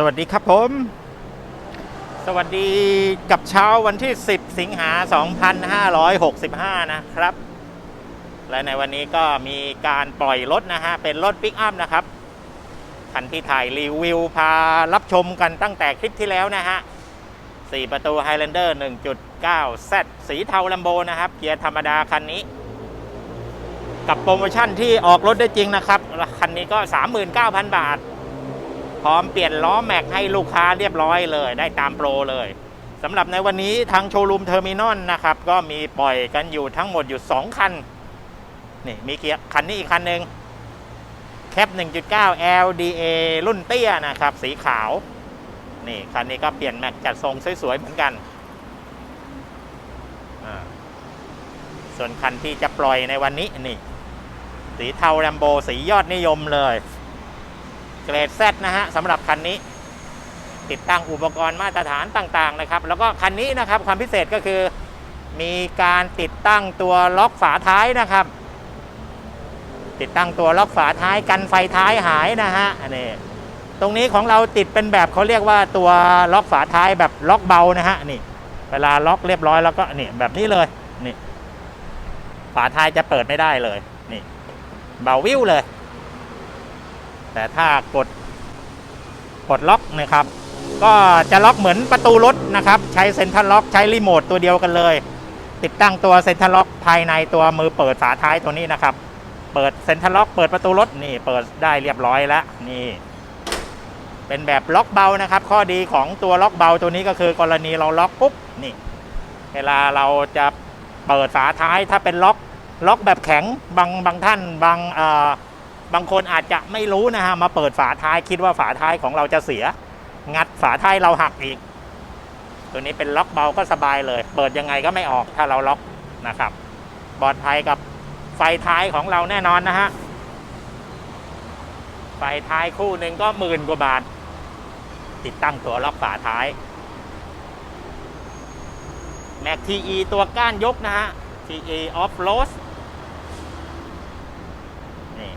สวัสดีครับผม สวัสดีกับเช้าวันที่ 10 สิงหา 2565 นะครับ และในวันนี้ก็มีการปล่อยรถนะฮะ เป็นรถปิกอัพนะครับ คันที่ถ่ายรีวิวพารับชมกันตั้งแต่คลิปที่แล้วนะฮะ 4 ประตู Highlander 1.9 Z สีเทาลัมโบนะครับ เกียร์ธรรมดาคันนี้ กับโปรโมชั่นที่ออกรถได้จริงนะครับ คันนี้ก็ 39,000 บาท พร้อมเปลี่ยนล้อแม็กให้ลูกค้าเรียบร้อยเลย ได้ตามโปรเลยสำหรับในวันนี้ทางโชว์รูมเทอร์มินอลนะครับ ก็มีปล่อยกันอยู่ทั้งหมดอยู่ 2 คัน นี่มีเกียร์คันนี้อีกคันหนึ่งแคป 1.9 LDA รุ่นเตี้ยนะครับ สีขาว นี่คันนี้ก็เปลี่ยนแม็กจัดทรงสวยๆเหมือนกัน ส่วนคันที่จะปล่อยในวันนี้นี่ สีเทาแรมโบสียอดนิยมเลย เกรด Z นะฮะสำหรับคันนี้ ติดตั้งอุปกรณ์มาตรฐานต่างๆนะครับ แล้วก็คันนี้นะครับความพิเศษก็คือ มีการติดตั้งตัวล็อกฝาท้ายนะครับ ติดตั้งตัวล็อกฝาท้ายกันไฟท้ายหายนะฮะอันนี้ตรงนี้ของเราติดเป็นแบบเขาเรียกว่าตัวล็อกฝาท้ายแบบล็อกเบานะฮะนี่เวลาล็อกเรียบร้อยแล้วก็นี่แบบนี้เลยนี่ฝาท้ายจะเปิดไม่ได้เลยนี่เบาวิวเลย แต่ถ้ากดกดล็อกนะครับ ก็จะล็อกเหมือนประตูรถนะครับ ใช้เซ็นทรัลล็อกใช้รีโมทตัวเดียวกันเลย ติดตั้งตัวเซ็นทรัลล็อกภายในตัวมือเปิดฝาท้ายตัวนี้นะครับ เปิดเซ็นทรัลล็อกเปิดประตูรถนี่เปิดได้เรียบร้อยแล้วนี่ เป็นแบบล็อกเบานะครับ ข้อดีของตัวล็อกเบาตัวนี้ก็คือกรณีเราล็อกปุ๊บนี่ เวลาเราจะเปิดฝาท้ายถ้าเป็นล็อกล็อกแบบแข็งบางบางท่านบางอ บางคนอาจจะไม่รู้นะฮะมาเปิดฝาท้ายคิดว่าฝาท้ายของเราจะเสีย งัดฝาท้ายเราหักอีก ตัวนี้เป็นล็อกเบาก็สบายเลย เปิดยังไงก็ไม่ออกถ้าเราล็อกนะครับปลอดภัยกับไฟท้ายของเราแน่นอนนะฮะไฟท้ายคู่หนึ่งก็หมื่นกว่าบาท ติดตั้งตัวล็อกฝาท้ายแม็กทีอตัวก้านยกนะฮะ TE off road นี่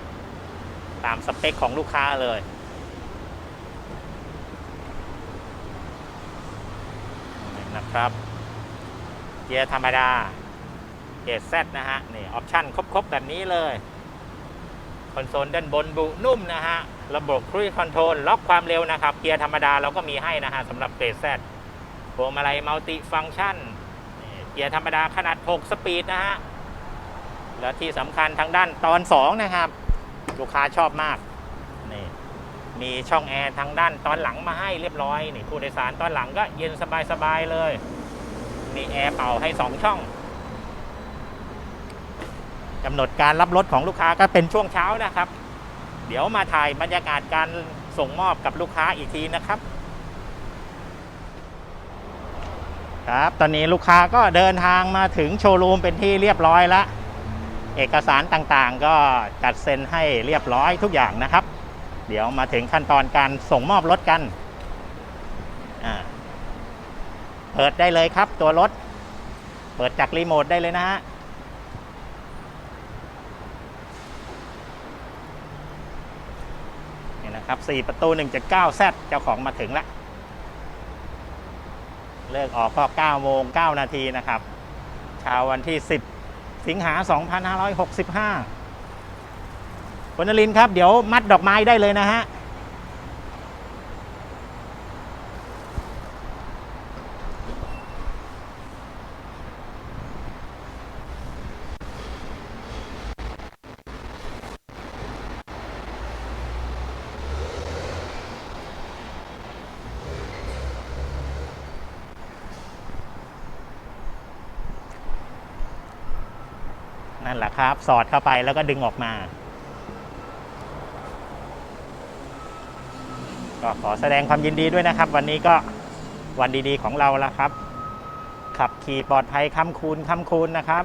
ตามสเปคของลูกค้าเลย นะครับเกียร์ธรรมดาเกียร์ Z นะฮะ นี่ ออปชั่นครบ ๆ แบบนี้เลย คอนโซลด้านบนบุนุ่มนะฮะ ระบบครู i คอนโทรลล็อกความเร็วนะครับ เกียร์ธรรมดาเราก็มีให้นะฮะสำหรับเกรด Z พวงมาลัยมัลติฟังชันเกียร์ธรรมดาขนาด 6 สปีดนะฮะ แล้วที่สำคัญทางด้านตอน 2 นะครับ ลูกค้าชอบมากนี่มีช่องแอร์ทางด้านตอนหลังมาให้เรียบร้อยนี่ผู้โดยสารตอนหลังก็เย็นสบายๆเลย มีแอร์เป่าให้2ช่องกำหนดการรับรถของลูกค้าก็เป็นช่วงเช้านะครับ เดี๋ยวมาถ่ายบรรยากาศการส่งมอบกับลูกค้าอีกทีนะครับ ครับ ตอนนี้ลูกค้าก็เดินทางมาถึงโชว์รูมเป็นที่เรียบร้อยแล้ว เอกสารต่างๆ ก็จัดเซ็นให้เรียบร้อยทุกอย่างนะครับ เดี๋ยวมาถึงขั้นตอนการส่งมอบรถกันเปิดได้เลยครับตัวรถ เปิดจากรีโมทได้เลยนะฮะนี่นะครับ 4 ประตู 1.9 Z เจ้าของมาถึงแล้ว เลิกออกก็9โมง9นาทีนะครับเช้าวันที่ 10 สิงหา 2565คุณนรินทร์ครับ เดี๋ยวมัดดอกไม้ได้เลยนะฮะ แหละครับ สอดเข้าไปแล้วก็ดึงออกมา ก็ขอแสดงความยินดีด้วยนะครับ วันนี้ก็วันดีๆของเราแล้วครับ ขับขี่ปลอดภัยคำคูณคำคูณนะครับ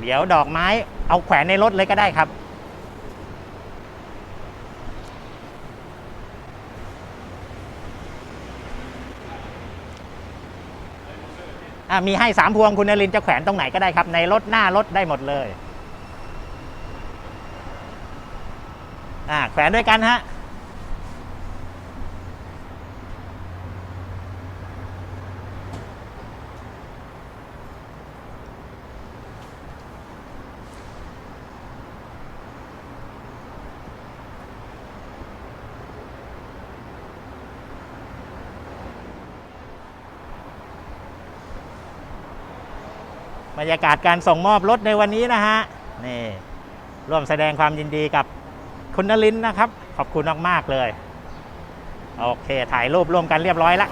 เดี๋ยวดอกไม้เอาแขวนในรถเลยก็ได้ครับมีให้สามพวงคุณนรินจะแขวนตรงไหนก็ได้ครับ ในรถหน้ารถได้หมดเลยแขวนด้วยกันฮะ บรรยากาศการส่งมอบรถในวันนี้นะฮะนี่ร่วมแสดงความยินดีกับคุณนลินนะครับ ขอบคุณมาก ๆ เลย โอเค ถ่ายรูปร่วมกันเรียบร้อยแล้ว